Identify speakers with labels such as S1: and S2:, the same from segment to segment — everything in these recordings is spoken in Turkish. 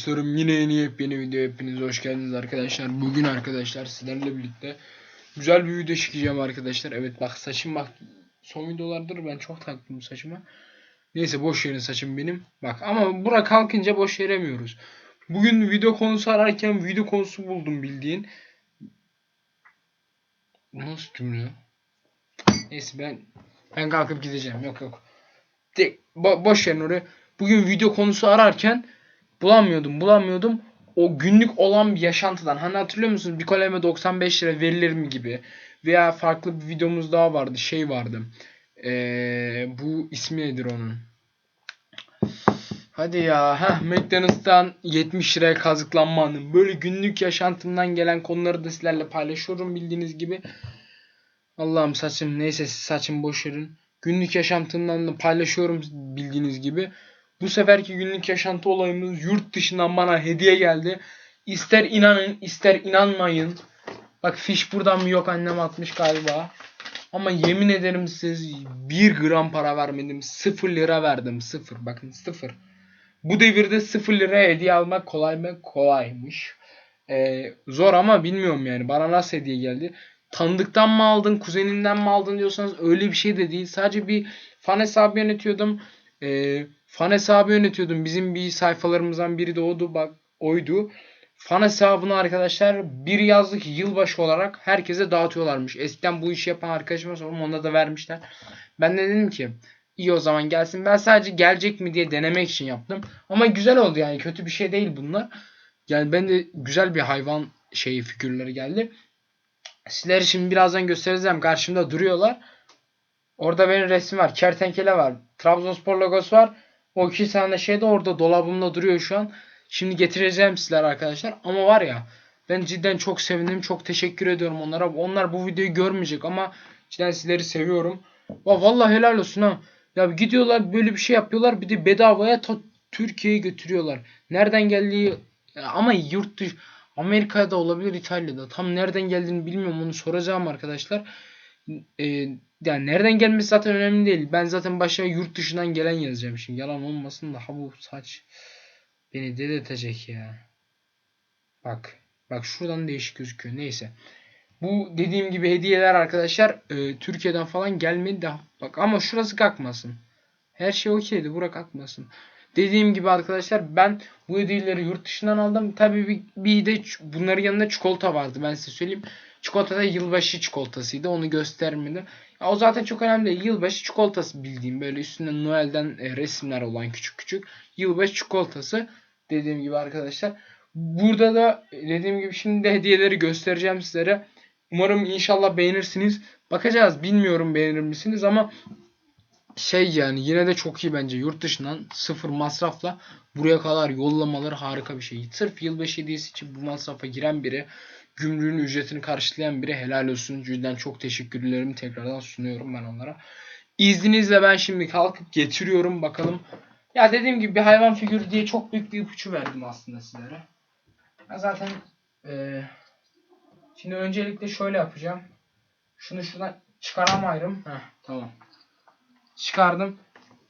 S1: dostlarım yine yeni yepyeni video hepiniz hoş geldiniz arkadaşlar. Bugün arkadaşlar sizlerle birlikte güzel bir video çekeceğim arkadaşlar. Evet bak saçım bak son videolardır ben çok taktım saçıma. Neyse boş yerin saçım benim. Bak ama bura kalkınca boş veremiyoruz. Bugün video konusu ararken video konusu buldum bildiğin. Nasıl cümle? Neyse ben ben kalkıp gideceğim. Yok yok. De, bo- boş verin orayı. Bugün video konusu ararken bulamıyordum bulamıyordum. O günlük olan bir yaşantıdan. Hani hatırlıyor musunuz? Bir kaleme 95 lira verilir mi gibi. Veya farklı bir videomuz daha vardı. Şey vardı. Ee, bu ismi nedir onun? Hadi ya. Heh, McDonald's'tan 70 liraya kazıklanma anı. Böyle günlük yaşantımdan gelen konuları da sizlerle paylaşıyorum bildiğiniz gibi. Allah'ım saçım neyse saçım boş verin. Günlük yaşantımdan da paylaşıyorum bildiğiniz gibi. Bu seferki günlük yaşantı olayımız yurt dışından bana hediye geldi. İster inanın ister inanmayın. Bak fiş buradan mı yok annem atmış galiba. Ama yemin ederim siz 1 gram para vermedim. 0 lira verdim. 0. Bakın 0. Bu devirde 0 liraya hediye almak kolay mı? Kolaymış. Ee, zor ama bilmiyorum yani. Bana nasıl hediye geldi? Tanıdıktan mı aldın, kuzeninden mi aldın diyorsanız öyle bir şey de değil. Sadece bir fan hesabı yönetiyordum. Ee, fan hesabı yönetiyordum. Bizim bir sayfalarımızdan biri de oydu. Bak oydu. Fan hesabını arkadaşlar bir yazlık yılbaşı olarak herkese dağıtıyorlarmış. Eskiden bu işi yapan arkadaşıma sordum. Ona da vermişler. Ben de dedim ki iyi o zaman gelsin. Ben sadece gelecek mi diye denemek için yaptım. Ama güzel oldu yani. Kötü bir şey değil bunlar. Yani ben de güzel bir hayvan şeyi figürleri geldi. Sizlere şimdi birazdan göstereceğim. Karşımda duruyorlar. Orada benim resmim var. Kertenkele var. Trabzonspor logosu var. O iki tane şey de orada dolabımda duruyor şu an. Şimdi getireceğim sizler arkadaşlar. Ama var ya ben cidden çok sevindim. Çok teşekkür ediyorum onlara. Onlar bu videoyu görmeyecek ama cidden sizleri seviyorum. Va vallahi helal olsun ha. Ya gidiyorlar böyle bir şey yapıyorlar. Bir de bedavaya ta Türkiye'ye götürüyorlar. Nereden geldiği ama yurt dışı Amerika'da olabilir İtalya'da. Tam nereden geldiğini bilmiyorum onu soracağım arkadaşlar. Ee, yani nereden gelmesi zaten önemli değil. Ben zaten başa yurt dışından gelen yazacağım şimdi. Yalan olmasın da ha bu saç beni dedirtecek ya. Bak. Bak şuradan değişik gözüküyor. Neyse. Bu dediğim gibi hediyeler arkadaşlar e, Türkiye'den falan gelmedi de bak ama şurası kalkmasın. Her şey okeydi. Bura kalkmasın. Dediğim gibi arkadaşlar ben bu hediyeleri yurt dışından aldım. Tabii bir, bir de bunların yanında çikolata vardı. Ben size söyleyeyim. Çikolata da yılbaşı çikolatasıydı. Onu göstermedim. Ya o zaten çok önemli değil. Yılbaşı çikolatası bildiğim böyle üstünde Noel'den e, resimler olan küçük küçük. Yılbaşı çikolatası dediğim gibi arkadaşlar. Burada da e, dediğim gibi şimdi de hediyeleri göstereceğim sizlere. Umarım inşallah beğenirsiniz. Bakacağız. Bilmiyorum beğenir misiniz ama şey yani yine de çok iyi bence. Yurt dışından sıfır masrafla buraya kadar yollamaları harika bir şey. Sırf yılbaşı hediyesi için bu masrafa giren biri gümrüğün ücretini karşılayan biri helal olsun. Cidden çok teşekkürlerimi tekrardan sunuyorum ben onlara. İzninizle ben şimdi kalkıp getiriyorum bakalım. Ya dediğim gibi bir hayvan figürü diye çok büyük bir ipucu verdim aslında sizlere. Ben zaten eee şimdi öncelikle şöyle yapacağım. Şunu şuradan çıkaramayırım. Heh, tamam. Çıkardım.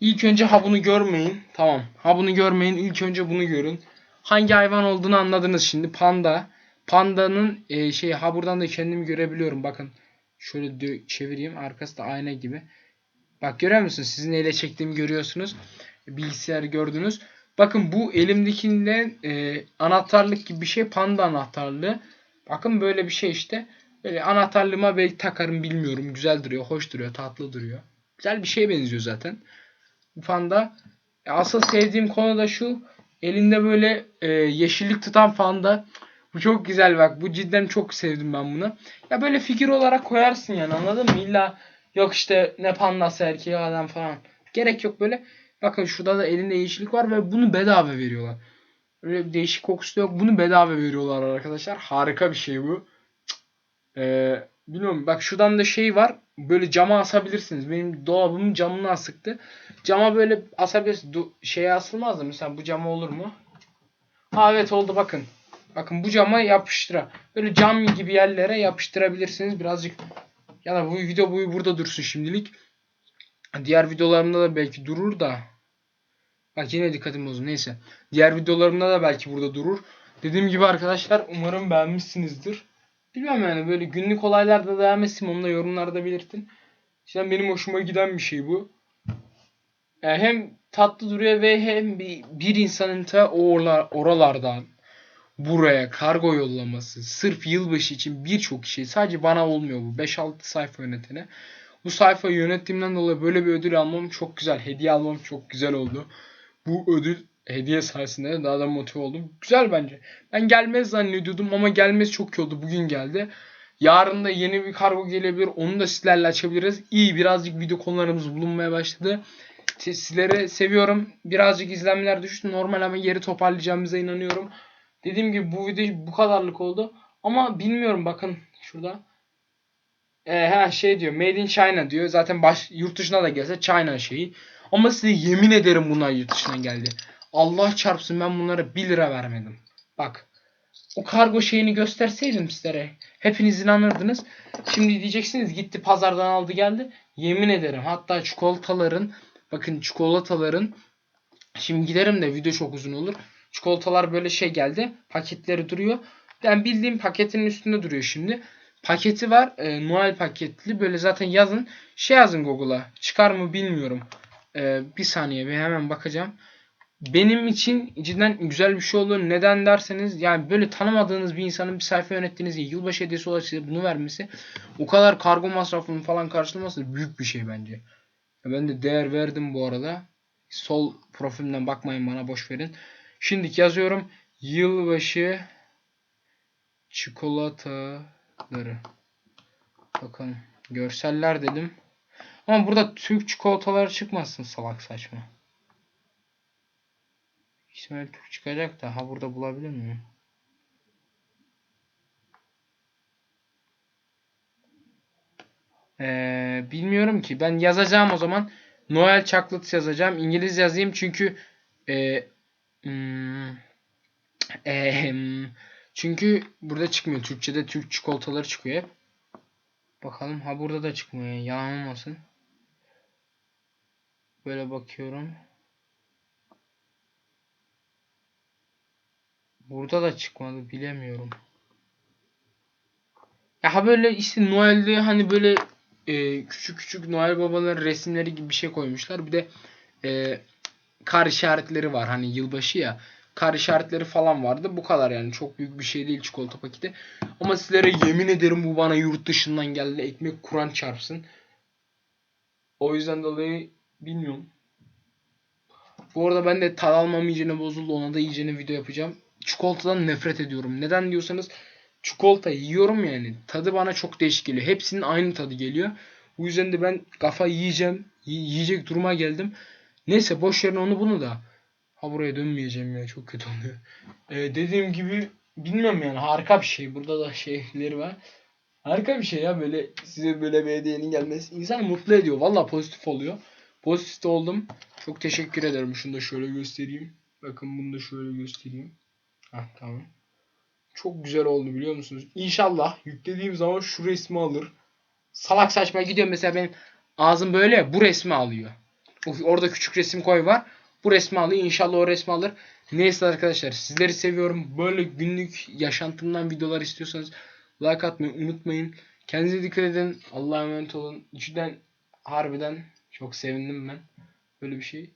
S1: İlk önce ha bunu görmeyin. Tamam. Ha bunu görmeyin. İlk önce bunu görün. Hangi hayvan olduğunu anladınız şimdi. Panda. Pandanın e, şey ha buradan da kendimi görebiliyorum. Bakın. Şöyle çevireyim. Arkası da ayna gibi. Bak görüyor musunuz? Sizin ele çektiğimi görüyorsunuz. Bilgisayarı gördünüz. Bakın bu elimdekinde e, anahtarlık gibi bir şey. Panda anahtarlığı. Bakın böyle bir şey işte. Böyle anahtarlığıma belki takarım bilmiyorum. Güzel duruyor. Hoş duruyor. Tatlı duruyor. Güzel bir şeye benziyor zaten. Bu panda. E, Asıl sevdiğim konu da şu. Elinde böyle e, yeşillik tutan panda. Bu çok güzel bak. Bu cidden çok sevdim ben bunu. Ya böyle figür olarak koyarsın yani anladın mı? İlla yok işte ne pandası erkeği adam falan. Gerek yok böyle. Bakın şurada da elinde yeşillik var ve bunu bedava veriyorlar. Öyle bir değişik kokusu da yok. Bunu bedava veriyorlar arkadaşlar. Harika bir şey bu. Ee, bilmiyorum bak şuradan da şey var. Böyle cama asabilirsiniz. Benim dolabımın camını asıktı. Cama böyle asabilirsiniz. Du- şeye asılmaz da mesela bu cama olur mu? Ha evet oldu bakın. Bakın bu cama yapıştıra. Böyle cam gibi yerlere yapıştırabilirsiniz. Birazcık ya da bu video boyu burada dursun şimdilik. Diğer videolarımda da belki durur da. Bak yine dikkatim bozuldu. Neyse. Diğer videolarımda da belki burada durur. Dediğim gibi arkadaşlar umarım beğenmişsinizdir. Bilmem yani böyle günlük olaylarda devam etsin onu da yorumlarda belirtin. İşte benim hoşuma giden bir şey bu. Yani hem tatlı duruyor ve hem bir, bir insanın ta oralar, oralardan buraya kargo yollaması sırf yılbaşı için birçok şey sadece bana olmuyor bu 5-6 sayfa yönetene. Bu sayfayı yönettiğimden dolayı böyle bir ödül almam çok güzel. Hediye almam çok güzel oldu. Bu ödül hediye sayesinde de daha da motive oldum. Güzel bence. Ben gelmez zannediyordum ama gelmez çok iyi oldu. Bugün geldi. Yarın da yeni bir kargo gelebilir. Onu da sizlerle açabiliriz. İyi birazcık video konularımız bulunmaya başladı. Sizleri seviyorum. Birazcık izlenmeler düştü. Normal ama geri toparlayacağımıza inanıyorum. Dediğim gibi bu video bu kadarlık oldu. Ama bilmiyorum bakın şurada. Ee, ha şey diyor Made in China diyor. Zaten baş, yurt dışına da gelse China şeyi. Ama size yemin ederim bunlar yurt dışından geldi. Allah çarpsın ben bunlara 1 lira vermedim. Bak. O kargo şeyini gösterseydim sizlere. Hepiniz inanırdınız. Şimdi diyeceksiniz gitti pazardan aldı geldi. Yemin ederim hatta çikolataların bakın çikolataların şimdi giderim de video çok uzun olur. Çikolatalar böyle şey geldi. Paketleri duruyor. Ben bildiğim paketin üstünde duruyor şimdi. Paketi var. E, Noel paketli. Böyle zaten yazın. Şey yazın Google'a. Çıkar mı bilmiyorum. E, bir saniye bir hemen bakacağım. Benim için cidden güzel bir şey olur. Neden derseniz yani böyle tanımadığınız bir insanın bir sayfa yönettiğiniz yılbaşı hediyesi olarak size bunu vermesi o kadar kargo masrafının falan karşılaması büyük bir şey bence. Ben de değer verdim bu arada. Sol profilimden bakmayın bana boş verin. Şimdiki yazıyorum. Yılbaşı çikolataları. Bakalım. Görseller dedim. Ama burada Türk çikolataları çıkmasın salak saçma. İsmail Türk çıkacak da ha burada bulabilir miyim? Ee, bilmiyorum ki. Ben yazacağım o zaman. Noel Chocolates yazacağım. İngiliz yazayım çünkü e, hmm, e, çünkü burada çıkmıyor. Türkçe'de Türk çikolataları çıkıyor hep. Bakalım. Ha burada da çıkmıyor. Yalan olmasın. Böyle bakıyorum. Burada da çıkmadı. Bilemiyorum. Ha böyle işte Noel'de hani böyle e, küçük küçük Noel babaların resimleri gibi bir şey koymuşlar. Bir de e, kar işaretleri var. Hani yılbaşı ya. Kar işaretleri falan vardı. Bu kadar yani. Çok büyük bir şey değil çikolata paketi. Ama sizlere yemin ederim bu bana yurt dışından geldi. Ekmek kuran çarpsın. O yüzden dolayı bilmiyorum. Bu arada ben de tad almam iyicene bozuldu. Ona da iyicene video yapacağım. Çikolatadan nefret ediyorum. Neden diyorsanız çikolata yiyorum yani. Tadı bana çok değişik geliyor. Hepsinin aynı tadı geliyor. Bu yüzden de ben kafa yiyeceğim. Yiyecek duruma geldim. Neyse boş yerine onu bunu da. Ha buraya dönmeyeceğim ya. Çok kötü oluyor. Ee, dediğim gibi bilmiyorum yani. Harika bir şey. Burada da şeyleri var. Harika bir şey ya böyle size böyle bir hediyenin gelmesi insanı mutlu ediyor. Valla pozitif oluyor. Pozitif oldum. Çok teşekkür ederim. Şunu da şöyle göstereyim. Bakın bunu da şöyle göstereyim. Hah tamam. Çok güzel oldu biliyor musunuz? İnşallah yüklediğim zaman şu resmi alır. Salak saçma gidiyor mesela benim ağzım böyle bu resmi alıyor. Orada küçük resim koy var. Bu resmi alıyor. İnşallah o resmi alır. Neyse arkadaşlar sizleri seviyorum. Böyle günlük yaşantımdan videolar istiyorsanız like atmayı unutmayın. Kendinize dikkat edin. Allah'a emanet olun. İçinden harbiden çok sevindim ben. Böyle bir şey.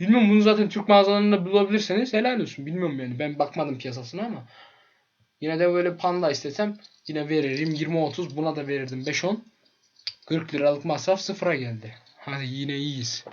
S1: Bilmiyorum bunu zaten Türk mağazalarında bulabilirseniz helal olsun. Bilmiyorum yani. Ben bakmadım piyasasına ama. Yine de böyle panda istesem yine veririm. 20-30 buna da verirdim. 5-10. 40 liralık masraf sıfıra geldi. Hadi yine iyiyiz.